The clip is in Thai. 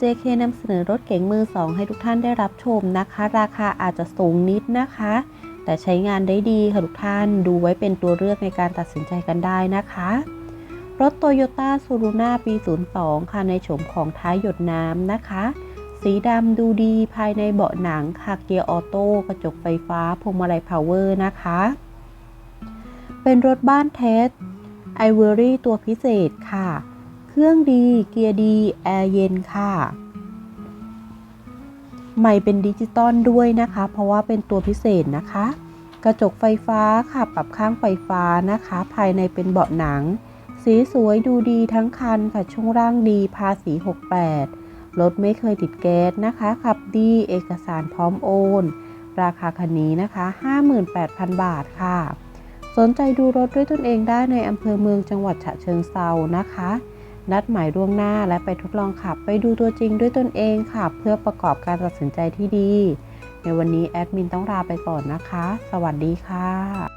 JK นำเสนอรถเก๋งมือ2ให้ทุกท่านได้รับชมนะคะ ราคาอาจจะสูงนิดนะคะ แต่ใช้งานได้ดีค่ะทุกท่านดูไว้เป็นตัวเลือกในการตัดสินใจกันได้นะคะ รถ Toyota s u r u n a ปี 02 ค่ะในโฉมของท้ายหยดน้ำนะคะ สีดำดูดีภายในเบาะหนังค่ะเกียร์ออโต้กระจกไฟฟ้าพวงมาลัยพาวเวอร์นะคะ เป็นรถบ้านเทสไอเวอรี่ตัวพิเศษค่ะ เครื่องดีเกียร์ดี แอร์เย็นค่ะใหม่เป็นดิจิตอลด้วยนะคะ เพราะว่าเป็นตัวพิเศษนะคะ กระจกไฟฟ้าค่ะปรับข้างไฟฟ้านะคะ ภายในเป็นเบาะหนัง สีสวยดูดีทั้งคันค่ะ ช่วงร่างดีภาษี 68 รถไม่เคยติดแก๊สนะคะ ขับดีเอกสารพร้อมโอน ราคาคันนี้นะคะ 58,000 บาทค่ะ สนใจดูรถด้วยตนเองได้ในอำเภอเมืองจังหวัดฉะเชิงเซานะคะ นัดหมายล่วงหน้าและไปทดลองขับไปดูตัวจริงด้วยตนเองค่ะ เพื่อประกอบการตัดสินใจที่ดี ในวันนี้แอดมินต้องลาไปก่อนนะคะ สวัสดีค่ะ